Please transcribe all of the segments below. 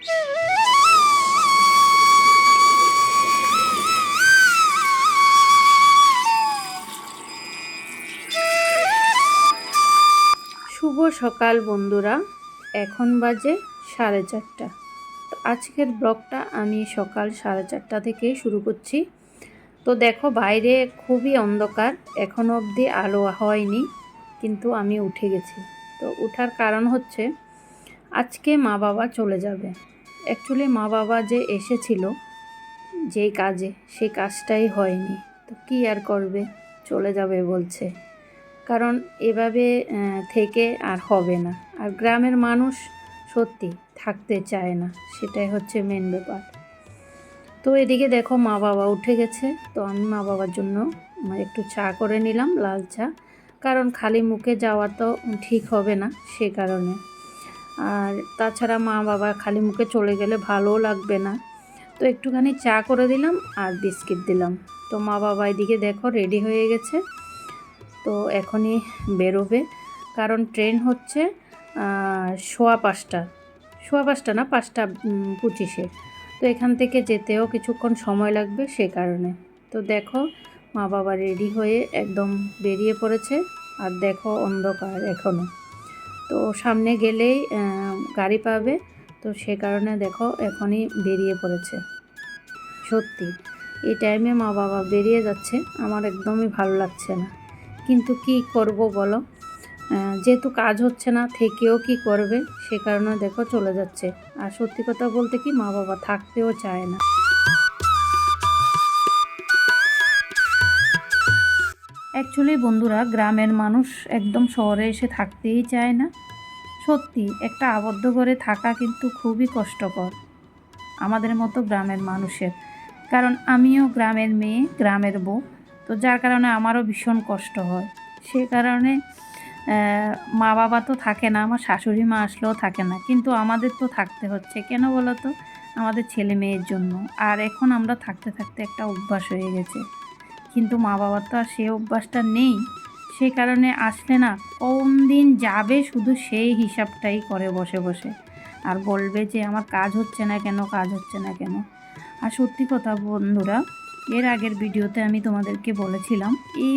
শুভ সকাল, বন্ধুরা। এখন বাজে সাড়ে চারটা। তো আজকের ব্লগটা আমি সকাল সাড়ে চারটা থেকে শুরু করছি। তো দেখো, বাইরে খুবই অন্ধকার। এখনও অবধি আলো হয়নি, কিন্তু আমি উঠে গেছি। তো উঠার কারণ হচ্ছে আজকে মা বাবা চলে যাবে। অ্যাকচুয়ালি মা বাবা যে এসেছিল, যেই কাজে সেই কাজটাই হয়নি। তো কী আর করবে? চলে যাবে বলছে। কারণ এভাবে থেকে আর হবে না। আর গ্রামের মানুষ সত্যি থাকতে চায় না, সেটাই হচ্ছে মেন ব্যাপার। তো এদিকে দেখো মা বাবা উঠে গেছে। তো আমি মা বাবার জন্য একটু চা করে নিলাম, লাল চা। কারণ খালি মুখে যাওয়া তো ঠিক হবে না, সে কারণে। আর তাছাড়া মা বাবা খালি মুখে চলে গেলে ভালোও লাগবে না। তো একটুখানি চা করে দিলাম আর বিস্কিট দিলাম। তো মা বাবা এদিকে দেখো রেডি হয়ে গেছে। তো এখনই বেরোবে। কারণ ট্রেন হচ্ছে সোয়া পাঁচটা। সোয়া পাঁচটা না, পাঁচটা পঁচিশে। তো এখান থেকে যেতেও কিছুক্ষণ সময় লাগবে সে কারণে। তো দেখো মা বাবা রেডি হয়ে একদম বেরিয়ে পড়েছে। আর দেখো অন্ধকার এখনও তো সামনে গেলেই গাড়ি পাবে। তো সে কারণে দেখো এখনই বেরিয়ে পড়েছে। সত্যি, এই টাইমে মা বাবা বেরিয়ে যাচ্ছে, আমার একদমই ভালো লাগছে না। কিন্তু কি করব বলো? যেহেতু কাজ হচ্ছে না, থেকেও কি করবে? সে কারণে দেখো চলে যাচ্ছে। আর সত্যি কথা বলতে কি, মা বাবা থাকতেও চায় না। অ্যাকচুয়ালি বন্ধুরা, গ্রামের মানুষ একদম শহরে এসে থাকতেই চায় না। সত্যি, একটা আবদ্ধ করে থাকা কিন্তু খুবই কষ্টকর আমাদের মতো গ্রামের মানুষের। কারণ আমিও গ্রামের মেয়ে, গ্রামের বউ, তো যার কারণে আমারও ভীষণ কষ্ট হয়। সে কারণে মা বাবা তো থাকে না, আমার শাশুড়ি মা আসলেও থাকে না। কিন্তু আমাদের তো থাকতে হচ্ছে, কেন বলো তো? আমাদের ছেলে মেয়ের জন্য। আর এখন আমরা থাকতে থাকতে একটা অভ্যাস হয়ে গেছে। কিন্তু মা বাবার তো আর সে অভ্যাসটা নেই। সে কারণে আসলে না, কোন দিন যাবে শুধু সেই হিসাবটাই করে বসে বসে। আর বলবে যে, আমার কাজ হচ্ছে না কেন, কাজ হচ্ছে না কেন? আর সত্যি কথা বন্ধুরা, এর আগের ভিডিওতে আমি তোমাদেরকে বলেছিলাম, এই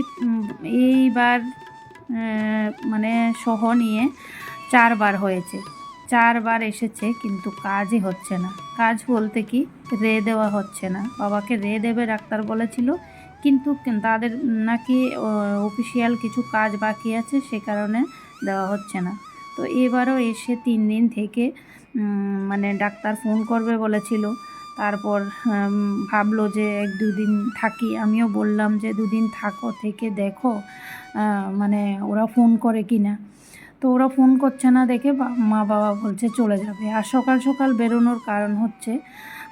এইবার মানে সহ নিয়ে চারবার হয়েছে। চারবার এসেছে কিন্তু কাজই হচ্ছে না। কাজ বলতে কি, রে দেওয়া হচ্ছে না। বাবাকে রে দেবে ডাক্তার বলেছিল কিন্তু তাদের নাকি অফিসিয়াল কিছু কাজ বাকি আছে, সে কারণে দেওয়া হচ্ছে না। তো এবারও এসে তিন দিন থেকে মানে ডাক্তার ফোন করবে বলেছিল। তারপর ভাবলো যে এক দুদিন থাকি। আমিও বললাম যে, দুদিন থাকো, থেকে দেখো মানে ওরা ফোন করে কি না তো ওরা ফোন করছে না দেখে মা বাবা বলছে চলে যাবে। আর সকাল সকাল বেরোনোর কারণ হচ্ছে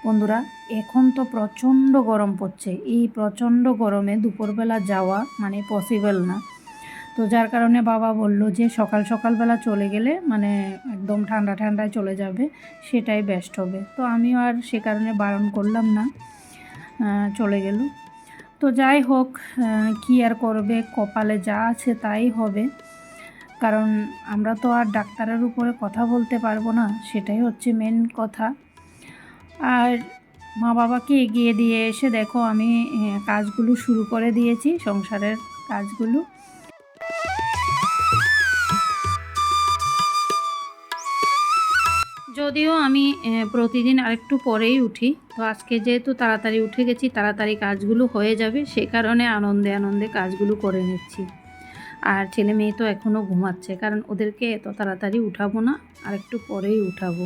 বন্ধুরা, এখন তো প্রচণ্ড গরম পড়ছে। এই প্রচণ্ড গরমে দুপুরবেলা যাওয়া মানে পসিবল না। তো যার কারণে বাবা বলল যে, সকাল সকালবেলা চলে গেলে মানে একদম ঠান্ডা ঠান্ডায় চলে যাবে, সেটাই বেস্ট হবে। তো আমিও আর সে কারণে বারণ করলাম না চলে গেল। তো যাই হোক কি আর করবে, কপালে যা আছে তাই হবে। কারণ আমরা তো আর ডাক্তারের উপরে কথা বলতে পারব না, সেটাই হচ্ছে মেন কথা। আর মা বাবাকে এগিয়ে দিয়ে এসে দেখো আমি কাজগুলো শুরু করে দিয়েছি, সংসারের কাজগুলো। যদিও আমি প্রতিদিন আরেকটু পরেই উঠি, তো আজকে যেহেতু তাড়াতাড়ি উঠে গেছি, তাড়াতাড়ি কাজগুলো হয়ে যাবে, সে কারণে আনন্দে আনন্দে কাজগুলো করে নিচ্ছি। আর ছেলে মেয়ে তো এখনও ঘুমাচ্ছে, কারণ ওদেরকে এত তাড়াতাড়ি উঠাবো না আর একটু পরেই উঠাবো।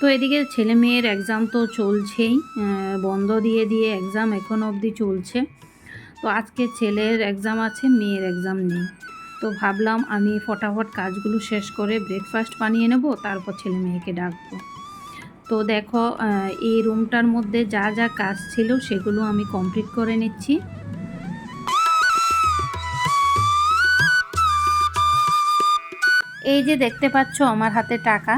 তো এদিকে ছেলে মেয়ের এক্সাম তো চলছেই বন্ধ দিয়ে দিয়ে এক্সাম এখন অবধি চলছে। তো আজকে ছেলের এক্সাম আছে, মেয়ের এক্সাম নেই। তো ভাবলাম আমি ফটাফট কাজগুলো শেষ করে ব্রেকফাস্ট বানিয়ে নেব, তারপর ছেলে মেয়েকে ডাকবো। তো দেখো এই রুমটার মধ্যে যা যা কাজ ছিল সেগুলো আমি কমপ্লিট করে নিচ্ছি। এই যে দেখতে পাচ্ছ আমার হাতে টাকা।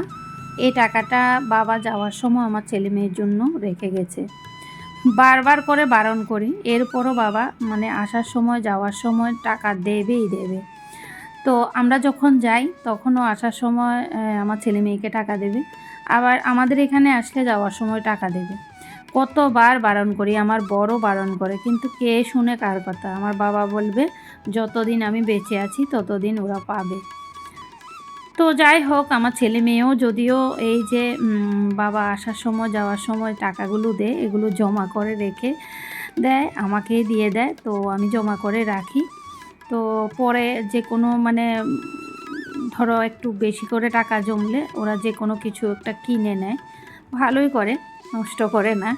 এই টাকাটা বাবা যাওয়ার সময় আমার ছেলে মেয়ের জন্য রেখে গেছে। বারবার করে বারণ করি, এরপরও বাবা মানে আসার সময়, যাওয়ার সময় টাকা দেবেই দেবে। তো আমরা যখন যাই, তখনও আসার সময় আমার ছেলে মেয়েকে টাকা দেবে। আবার আমাদের এখানে আসলে যাওয়ার সময় টাকা দেবে। কতবার বারণ করি, আমার বড় বারণ করে, কিন্তু কে শুনে কার কথা? আমার বাবা বলবে, যতদিন আমি বেঁচে আছি, ততদিন ওরা পাবে। তো যাই হোক, আমার ছেলে মেয়েও যদিও এই যে বাবা আসার সময়, যাওয়ার সময় টাকাগুলো দেয়, এগুলো জমা করে রেখে দেয় আমাকেই দিয়ে দেয়, তো আমি জমা করে রাখি। তো পরে যে কোনো মানে ধরো একটু বেশি করে টাকা জমলে ওরা যে কোনো কিছু একটা কিনে নেয়। ভালোই করে, নষ্ট করে না।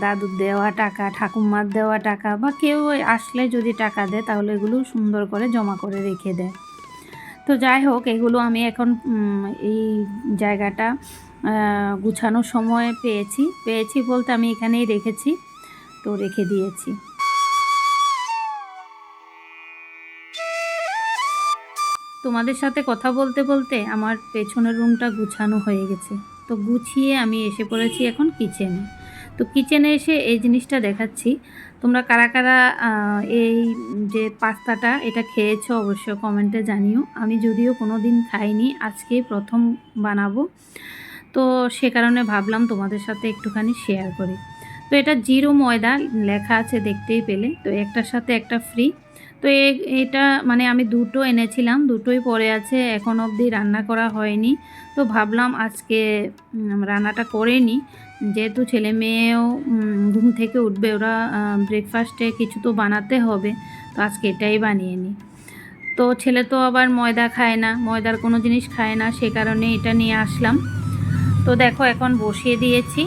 দাদুর দেওয়া টাকা, ঠাকুমার দেওয়া টাকা বা কেউ আসলে যদি টাকা দেয় তাহলে এগুলো সুন্দর করে জমা করে রেখে দেয়। তো যাই হোক, এগুলো আমি এখন এই জায়গাটা গুছানোর সময় পেয়েছি। পেয়েছি বলতে আমি এখানেই রেখেছি, তো রেখে দিয়েছি। তোমাদের সাথে কথা বলতে বলতে আমার পেছনের রুমটা গুছানো হয়ে গেছে। তো গুছিয়ে আমি এসে পড়েছি এখন কিচেনে তো কিচেনে এসে এই জিনিসটা দেখাচ্ছি। তোমরা কারা কারা এই যে পাস্তাটা, এটা খেয়েছো অবশ্য কমেন্টে জানিও। আমি যদিও কোনো দিন খাইনি, আজকেই প্রথম বানাবো। তো সে কারণে ভাবলাম তোমাদের সাথে একটুখানি শেয়ার করি। তো এটা জিরো ময়দা, লেখা আছে দেখতেই পেলে। তো একটার সাথে একটা ফ্রি তো এটা মানে আমি দুটো এনেছিলাম, দুটোই পড়ে আছে, এখন অবধি রান্না করা হয়নি। তো ভাবলাম আজকে রান্নাটা করে নিই। যেহেতু ছেলে মেয়েও ঘুম থেকে উঠবে, ওরা ব্রেকফাস্টে কিছু তো বানাতে হবে, তো আজকে এটাই বানিয়ে নিই। তো ছেলে তো আবার ময়দা খায় না, ময়দার কোনো জিনিস খায় না, সে কারণে এটা নিয়ে আসলাম। তো দেখো, এখন বসিয়ে দিয়েছি।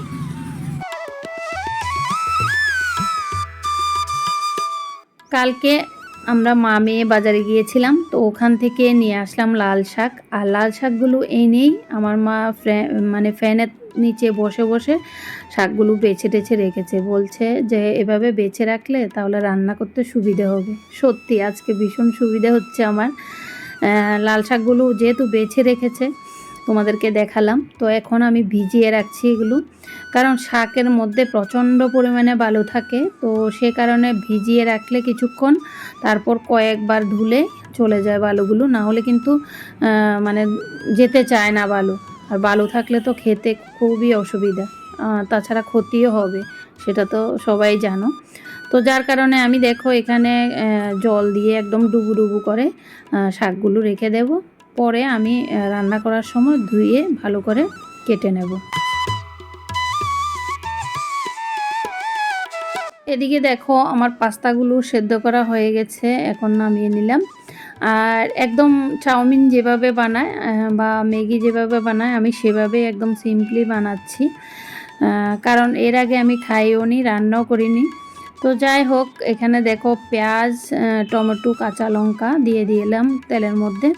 কালকে আমরা মা মেয়ে বাজারে গিয়েছিলাম, তো ওখান থেকে নিয়ে আসলাম লাল শাক। আর লাল শাকগুলো এনেই আমার মা মানে ফ্যানের নিচে বসে বসে শাকগুলো বেছে টেছে রেখেছে। বলছে যে, এভাবে বেছে রাখলে তাহলে রান্না করতে সুবিধে হবে। সত্যি, আজকে ভীষণ সুবিধে হচ্ছে আমার। লাল শাকগুলো যেহেতু বেছে রেখেছে তোমাদেরকে দেখালাম। তো এখন আমি ভিজিয়ে রাখছি এগুলো। কারণ শাকের মধ্যে প্রচণ্ড পরিমাণে বালু থাকে। তো সে কারণে ভিজিয়ে রাখলে কিছুক্ষণ, তারপর কয়েকবার ধুলে চলে যায় বালুগুলো। না হলে কিন্তু মানে যেতে চায় না বালু। আর বালু থাকলে তো খেতে খুবই অসুবিধা। তাছাড়া ক্ষতিও হবে, সেটা তো সবাই জানো। তো যার কারণে আমি দেখো এখানে জল দিয়ে একদম ডুবু ডুবু করে শাকগুলো রেখে দেব। পরে আমি রান্না করার সময় ধুয়ে ভালো করে কেটে নেব। এদিকে দেখো আমার পাস্তাগুলো সেদ্ধ করা হয়ে গেছে, এখন নামিয়ে নিলাম। আর একদম চাউমিন যেভাবে বানায় বা ম্যাগি যেভাবে বানায়, আমি সেভাবে একদম সিম্পলি বানাচ্ছি। কারণ এর আগে আমি খাইও নি, রান্নাও করিনি। তো যাই হোক, এখানে দেখো পেঁয়াজ টমেটো, কাঁচা লঙ্কা দিয়ে দিলাম তেলের মধ্যে।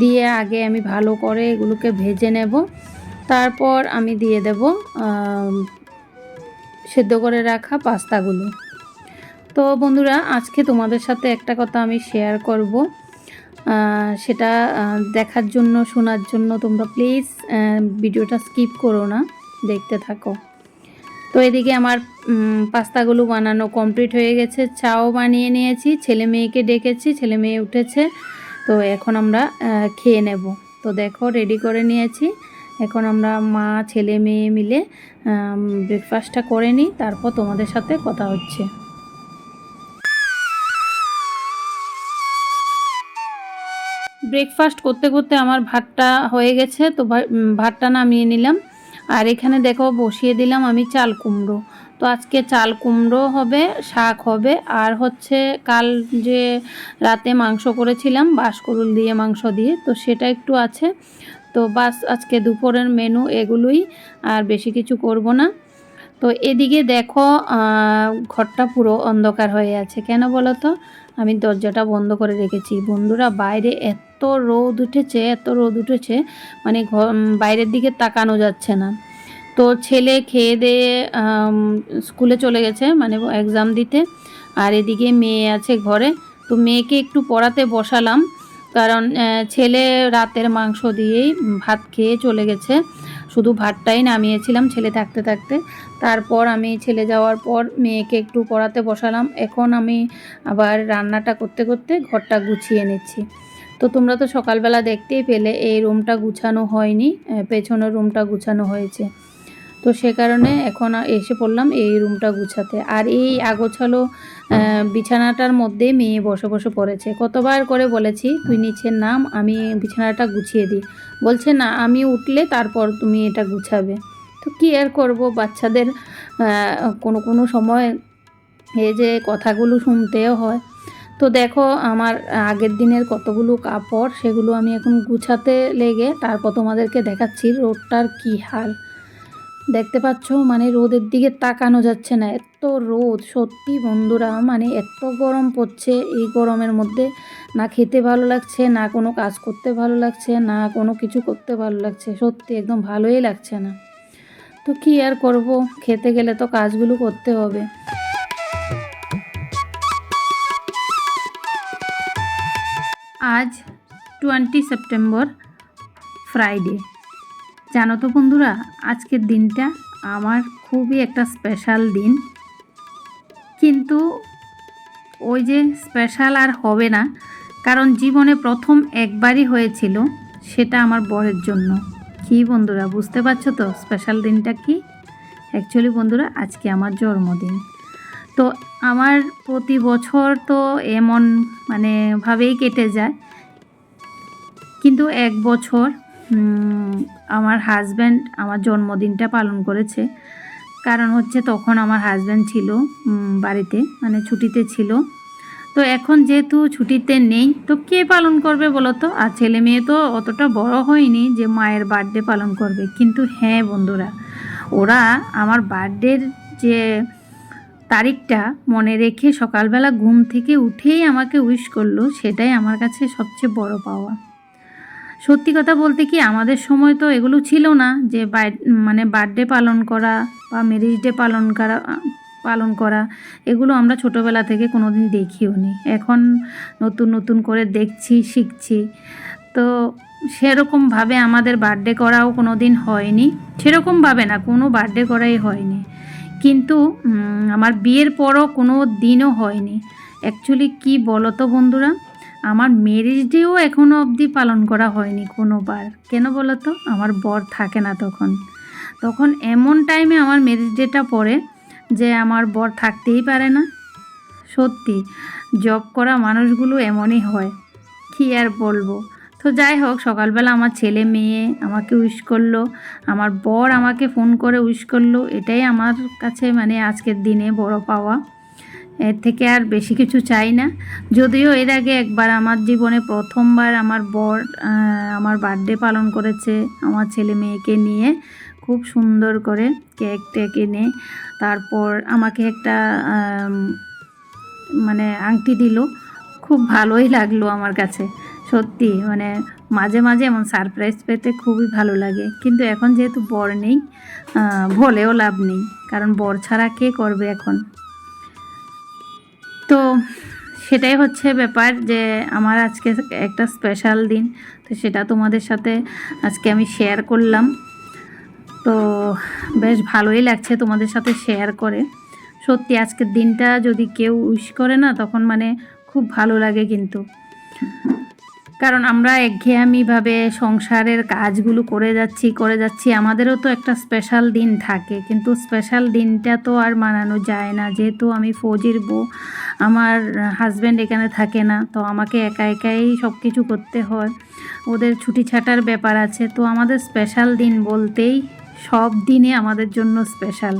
দিয়ে আগে আমি ভালো করে এগুলোকে ভেজে নেব। তারপর আমি দিয়ে দেব সেদ্ধ করে রাখা পাস্তাগুলো। তো বন্ধুরা, আজকে তোমাদের সাথে একটা কথা আমি শেয়ার করব। সেটা দেখার জন্য, শোনার জন্য তোমরা প্লিজ ভিডিওটা স্কিপ করো না, দেখতে থাকো। তো এদিকে আমার পাস্তাগুলো বানানো কমপ্লিট হয়ে গেছে। চাও বানিয়ে নিয়েছি, ছেলে মেয়েকে ডেকেছি, ছেলে মেয়ে উঠেছে। তো এখন আমরা খেয়ে নেব। তো দেখো রেডি করে নিয়েছি। এখন আমরা মা, ছেলে, মেয়ে মিলে ব্রেকফাস্টটা করে নিই, তারপর তোমাদের সাথে কথা হচ্ছে। ব্রেকফাস্ট করতে করতে আমার ভাতটা হয়ে গেছে, তো ভাতটা নামিয়ে নিলাম। আর এখানে দেখো, বসিয়ে দিলাম আমি চাল কুমড়ো। তো আজকে চাল কুমড়ো হবে, শাক হবে, আর হচ্ছে কাল যে রাতে মাংস করেছিলাম বাঁশকরুল দিয়ে মাংস দিয়ে, তো সেটা একটু আছে। তো বাস আজকে দুপুরের মেনু এগুলোই, আর বেশি কিছু করব না। তো এদিকে দেখো ঘরটা পুরো অন্ধকার হয়ে আছে। কেন বলো তো? আমি দরজাটা বন্ধ করে রেখেছি। বন্ধুরা, বাইরে এত রোদ উঠেছে, এত রোদ উঠেছে মানে বাইরের দিকে তাকানো যাচ্ছে না। তো ছেলে খেয়ে দিয়ে স্কুলে চলে গেছে মানে এক্সাম দিতে। আর এদিকে মেয়ে আছে ঘরে। তো মেয়েকে একটু পড়াতে বসালাম। কারণ ছেলে রাতের মাংস দিয়েই ভাত খেয়ে চলে গেছে। শুধু ভাতটাই নামিয়েছিলাম ছেলে থাকতে থাকতে। তারপর আমি ছেলে যাওয়ার পর মেয়েকে একটু পড়াতে বসালাম। এখন আমি আবার রান্নাটা করতে করতে ঘরটা গুছিয়ে নিচ্ছি। তো তোমরা তো সকালবেলা দেখতেই পেলে, এই রুমটা গুছানো হয়নি পেছনের রুমটা গুছানো হয়েছে। তো সে কারণে এখন এসে পড়লাম এই রুমটা গুছাতে। আর এই আগোছালো বিছানাটার মধ্যে মেয়ে বসে বসে পড়েছে। কতবার করে বলেছি, তুই নিচে নাম, আমি বিছানাটা গুছিয়ে দিই। বলছে, না, আমি উঠলে তারপর তুমি এটা গুছাবে। তো কী আর করব? বাচ্চাদের কোনো কোনো সময় এই যে কথাগুলো শুনতেও হয়। তো দেখো, আমার আগের দিনের কতগুলো কাপড়, সেগুলো আমি এখন গুছাতে লেগে তারপর তোমাদেরকে দেখাচ্ছি রোডটার কী হাল। দেখতে পাচ্ছ? মানে রোদের দিকে তাকানো যাচ্ছে না। এত রোদ, সত্যি বন্ধুরা মানে এত গরম পড়ছে এই গরমের মধ্যে। না খেতে ভালো লাগছে, না কোনো কাজ করতে ভালো লাগছে, না কোনো কিছু করতে ভালো লাগছে। সত্যি একদম ভালোই লাগছে না। তো কী আর করব? খেতে গেলে তো কাজগুলো করতে হবে। আজ টোয়েন্টি সেপ্টেম্বর ফ্রাইডে জানো তো বন্ধুরা, আজকের দিনটা আমার খুবই একটা স্পেশাল দিন। কিন্তু ওই যে স্পেশাল আর হবে না, কারণ জীবনে প্রথম একবারই হয়েছিল সেটা আমার বরের জন্য। কি বন্ধুরা, বুঝতে পারছ তো স্পেশাল দিনটা কি? অ্যাকচুয়ালি বন্ধুরা, আজকে আমার জন্মদিন। তো আমার প্রতি বছর তো এমন মানে ভাবেই কেটে যায়। কিন্তু এক বছর আমার হাজব্যান্ড আমার জন্মদিনটা পালন করেছে। কারণ হচ্ছে তখন আমার হাজব্যান্ড ছিল বাড়িতে মানে ছুটিতে ছিল। তো এখন যেহেতু ছুটিতে নেই, তো কে পালন করবে বলো তো আর ছেলে মেয়ে তো অতটা বড় হয়নি যে মায়ের বার্থডে পালন করবে। কিন্তু হ্যাঁ বন্ধুরা, ওরা আমার বার্থডের যে তারিখটা মনে রেখে সকালবেলা ঘুম থেকে উঠেই আমাকে উইশ করল, সেটাই আমার কাছে সবচেয়ে বড় পাওয়া। সত্যি কথা বলতে কি আমাদের সময় তো এগুলো ছিল না যে মানে বার্থডে পালন করা বা ম্যারেজ ডে পালন করা পালন করা, এগুলো আমরা ছোটোবেলা থেকে কোনো দিন দেখিও নি। এখন নতুন নতুন করে দেখছি, শিখছি। তো সেরকমভাবে আমাদের বার্থডে করাও কোনো দিন হয়নি সেরকমভাবে না, কোনো বার্থডে করাই হয়নি। কিন্তু আমার বিয়ের পরও কোনো দিনও হয়নি। অ্যাকচুয়ালি কি বলো তো বন্ধুরা? আমার ম্যারেজ ডেও এখনও অবধি পালন করা হয়নি কোনোবার। কেন বলো তো আমার বর থাকে না তখন। তখন এমন টাইমে আমার ম্যারেজ ডেটা পড়ে যে আমার বর থাকতেই পারে না। সত্যি জব করা মানুষগুলো এমনই হয়। কী আর বলব? তো যাই হোক, সকালবেলা আমার ছেলে মেয়ে আমাকে উইশ করল, আমার বর আমাকে ফোন করে উইশ করল, এটাই আমার কাছে মানে আজকের দিনে বড় পাওয়া। এর থেকে আর বেশি কিছু চাই না। যদিও এর আগে একবার আমার জীবনে প্রথমবার আমার বর আমার বার্থডে পালন করেছে আমার ছেলে মেয়েকে নিয়ে। খুব সুন্দর করে কেক টেক এনে তারপর আমাকে একটা মানে আংটি দিল। খুব ভালোই লাগল আমার কাছে, সত্যি। মানে মাঝে মাঝে এমন সারপ্রাইজ পেতে খুবই ভালো লাগে। কিন্তু এখন যেহেতু বর নেই বলেও লাভ নেই। কারণ বর ছাড়া কে করবে এখন? তো সেটাই হচ্ছে ব্যাপার যে আমার আজকে একটা স্পেশাল দিন, তো সেটা তোমাদের সাথে আজকে আমি শেয়ার করলাম। তো বেশ ভালোই লাগছে তোমাদের সাথে শেয়ার করে। সত্যি আজকের দিনটা যদি কেউ উইশ করে না, তখন মানে খুব ভালো লাগে কিন্তু। কারণ আমরা একঘেয়ামিভাবে সংসারের কাজগুলো করে যাচ্ছি করে যাচ্ছি, আমাদেরও তো একটা স্পেশাল দিন থাকে। কিন্তু স্পেশাল দিনটা তো আর মানানো যায় না। যেহেতু আমি ফৌজির বউ, আমার হাজব্যান্ড এখানে থাকে না, তো আমাকে একা একাই সব কিছু করতে হয়। ওদের ছুটি ছাটার ব্যাপার আছে, তো আমাদের স্পেশাল দিন বলতেই সব দিনে আমাদের জন্য স্পেশাল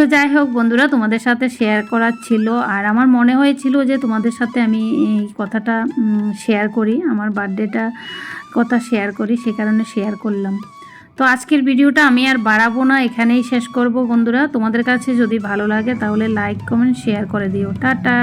তো যাই হোক বন্ধুরা, তোমাদের সাথে শেয়ার করার ছিল। আর আমার মনে হয়েছিল যে তোমাদের সাথে আমি এই কথাটা শেয়ার করি। আমার বার্থডেটা কথা শেয়ার করি, সে কারণে শেয়ার করলাম। তো আজকের ভিডিওটা আমি আর বাড়াবো না, এখানেই শেষ করব বন্ধুরা। তোমাদের কাছে যদি ভালো লাগে তাহলে লাইক কমেন্ট শেয়ার করে দিও। টাটা!